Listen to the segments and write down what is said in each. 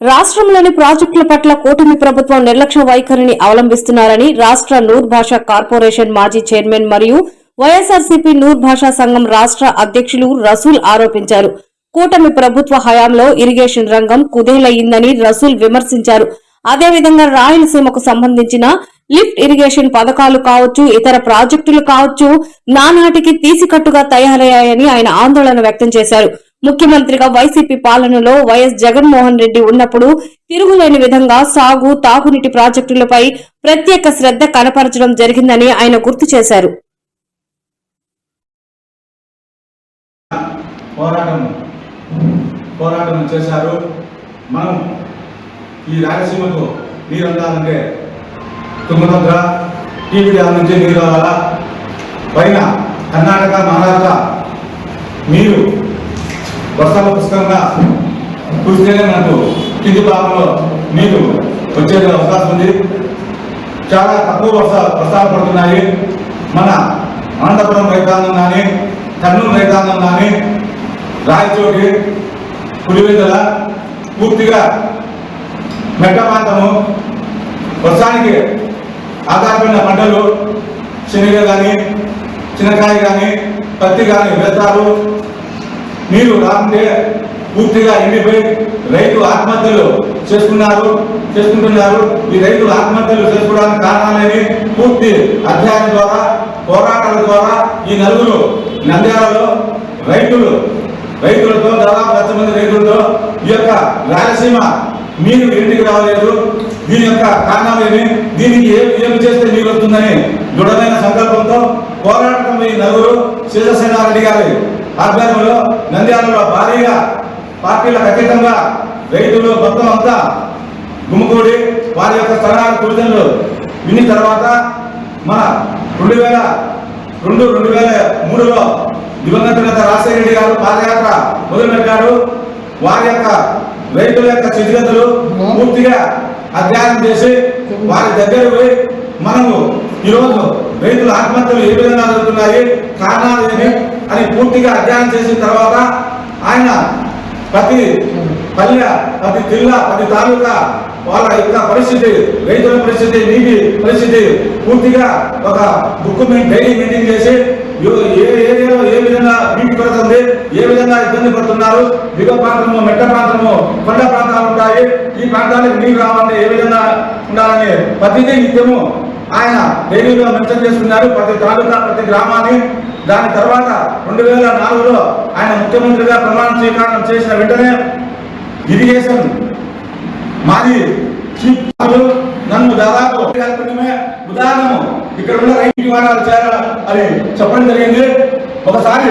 రాష్ట్రంలోని ప్రాజెక్టుల పట్ల కూటమి ప్రభుత్వం నిర్లక్ష్య వైఖరిని అవలంబిస్తున్నారని రాష్ట్ర నూర్ భాషా కార్పొరేషన్ మాజీ చైర్మన్ మరియు వైఎస్ఆర్సీపీ నూర్ భాషా సంఘం రాష్ట్ర అధ్యక్షులు రసూల్ ఆరోపించారు. కూటమి ప్రభుత్వ హయాంలో ఇరిగేషన్ రంగం కుదేలయ్యిందని రసూల్ విమర్శించారు. అదేవిధంగా రాయలసీమకు సంబంధించిన లిఫ్ట్ ఇరిగేషన్ పథకాలు కావచ్చు ఇతర ప్రాజెక్టులు కావచ్చు నానాటికి తీసికట్టుగా తయారయ్యాయని ఆయన ఆందోళన వ్యక్తం చేశారు. ముఖ్యమంత్రిగా వైసీపీ పాలనలో వైఎస్ జగన్మోహన్ రెడ్డి ఉన్నప్పుడు తిరుగులేని విధంగా సాగు తాగునీటి ప్రాజెక్టులపై ప్రత్యేక శ్రద్ధ కనపరచడం జరిగిందని ఆయన గుర్తు చేశారు. పోరాటం చేశారు. మనం ఈ రాయలసీమకు నీరు అందాలంటే తుంగభద్ర టీవీ డ్యామ్ నుంచి నీరు రావాలా? పైన కర్ణాటక మహారాష్ట్ర మీరు వర్షాల పుష్కరంగా కురిస్తేనే మనకు కింది భాగంలో నీరు వచ్చే అవకాశం ఉంది. చాలా తక్కువ వర్ష వర్షాలు పడుతున్నాయి. మన అనంతపురం రైతాంగం కానీ కర్నూలు రైతాంగం కానీ రాయచోటి పులివెందుల పూర్తిగా మెట్ట ప్రాంతము వర్షానికి ఆధారపడిన పంటలు శనగ కానీ చిన్నకాయ కానీ పత్తి కానీ వేస్తారు మీరు రాకుంటే పూర్తిగా ఎండిపోయి రైతు ఆత్మహత్యలు చేసుకున్నారు చేసుకుంటున్నారు. ఈ రైతులు ఆత్మహత్యలు చేసుకోవడానికి కారణాలని పూర్తి అధ్యయనం ద్వారా పోరాటాల ద్వారా ఈ నలుగురు నంద్యాలలో రైతులు రైతులతో దాదాపు లక్ష మంది రైతులతో ఈ యొక్క రాయలసీమ నీరు ఇంటికి రాలేదు. దీని యొక్క కారణాలేమి? దీనికి ఏం ఏమి చేస్తే నీరు వస్తుందని దృఢమైన సంకల్పంతో పోరాటం ఈ నలుగురు శివసేనారెడ్డి గారి ఆధ్వర్యంలో నంద్యాలలో భారీగా పార్టీలకు అతీతంగా రైతులు మొత్తం అంతా గుమ్మకూడి వారి యొక్క స్థలాల గురిజనులు విన్న తర్వాత మన రెండు వేల రెండు రెండు వేల మూడులో దివంగత నేత రాజశేఖర రెడ్డి గారు పాదయాత్ర మొదలుపెట్టారు. వారి యొక్క రైతుల యొక్క స్థితిగతులు పూర్తిగా అధ్యయనం చేసి వారి దగ్గర పోయి మనము ఈరోజు రైతుల ఆత్మహత్యలు ఏ విధంగా జరుగుతున్నాయి కారణాలు ఏమి అని పూర్తిగా అధ్యయనం చేసిన తర్వాత ఆయన ప్రతి పల్లె ప్రతి జిల్లా ప్రతి తాలూకా వాళ్ళ యొక్క పరిస్థితి రైతుల పరిస్థితి నీటి పరిస్థితి పూర్తిగా ఒక బుక్ డైలీ మీటింగ్ చేసి ఏ- ఏరియాలో ఏ విధంగా నీటి కొరత ఉంది ఏ విధంగా ఇబ్బంది పడుతున్నారు దిగ ప్రాంతము మెట్ట ప్రాంతము కొండ ప్రాంతాలు ఉంటాయి ఈ ప్రాంతాలకు నీరు రావాలంటే ఏ విధంగా ఉండాలని ప్రతిదీ నిత్యము ఆయన డైరీలో మెన్షన్ చేస్తున్నారు ప్రతి తాలూకా ప్రతి గ్రామాన్ని. దాని తర్వాత రెండు వేల నాలుగులో ఆయన ముఖ్యమంత్రిగా ప్రమాణ స్వీకారం చేసిన వెంటనే ఇరిగేషన్ మాది నన్ను దాదాపు ఉదాహరణము ఇక్కడ ఉన్న రైతు వాడాలు చేయాలి అని చెప్పడం జరిగింది. ఒకసారి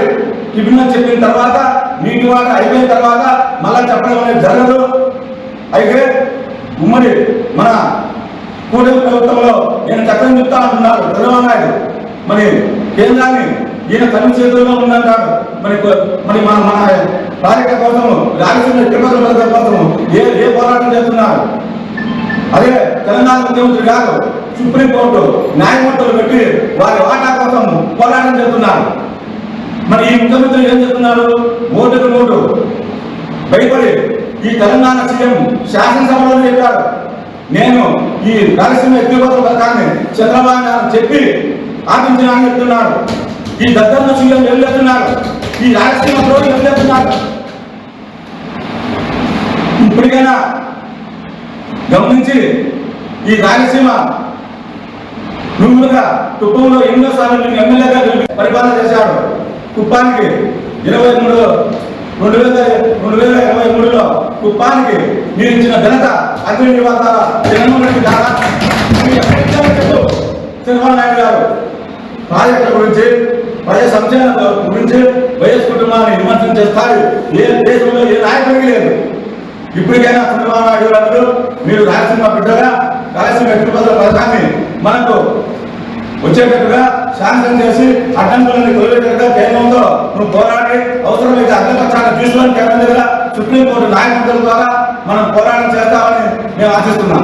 టిఫిన్ చెప్పిన తర్వాత నీటి వాట అయిపోయిన తర్వాత మళ్ళా చెప్పడం అనేది జరగదు. అయితే ఉమ్మడి మన కూడే ప్రభుత్వంలో నేను చక్కని చెప్తా అంటున్నారు. చంద్రబాబు నాయుడు. మరి కేంద్రాన్ని ఈయన తల్లి చేతుల్లో ఉందంటారు. మరి మరి మన మన బాలిక కోసము రాజకీయ తిరుపతి పథకం కోసము ఏ ఏ పోరాటం చేస్తున్నారు? అదే తెలంగాణ ముఖ్యమంత్రి గారు సుప్రీంకోర్టు న్యాయమూర్తులు పెట్టి వారి వాటా కోసం పోరాటం చేస్తున్నారు. మరి ఈ ముఖ్యమంత్రి ఏం చెప్తున్నారు ఓటుకు ఓటు భయపడి ఈ తెలంగాణ సీఎం శాసనసభలో చెప్పారు. నేను ఈ రాయలసీమ ఎత్తిపోతల పథకాన్ని చంద్రబాబు నాయుడు చెప్పి ఆపించాలని చెప్తున్నాడు ఈ దద్దన్న సీఎం వెళ్ళేస్తున్నారు ఈ రాయలసీమ ద్రోహి వెళ్ళేస్తున్నారు ఇప్పటికైనా గమనించి ఈ రాయలసీమ నువ్వుగా కుప్పంలో ఎన్నో సార్లు నేను ఎమ్మెల్యేగా గెలిపి పరిపాలన చేశాడు కుప్పానికి ఇరవై మూడు రెండు వేల రెండు వేల ఇరవై మూడులో కుప్పానికి మీరు ఇచ్చిన ఘనత అగ్ని నివాసాల జగన్మోహన్ రెడ్డి గారా చంద్రబాబు నాయుడు గారు. ప్రాజెక్టుల గురించి ప్రజా సంక్షేమం గురించి వైఎస్ కుటుంబాన్ని విమర్శనం చేస్తారు ఏ దేశంలో ఏ నాయకుడికి లేదు. ఇప్పటికైనా చంద్రబాబు నాయుడు గారు మీరు రాయలసీమ బిడ్డగా రాయలసీమ ఎత్తుపదుల పథకాన్ని మనకు వచ్చేటట్టుగా శాంక్షన్ చేసి అడ్డంకులను తొలగేటట్టుగా కేంద్రంతో నువ్వు పోరాడి అవసరమైతే అగ్రపక్షాన్ని తీసుకొని కేంద్రం దగ్గర సుప్రీంకోర్టు న్యాయమూర్తుల ద్వారా మనం పోరాటం చేస్తామని మేము ఆశిస్తున్నాం.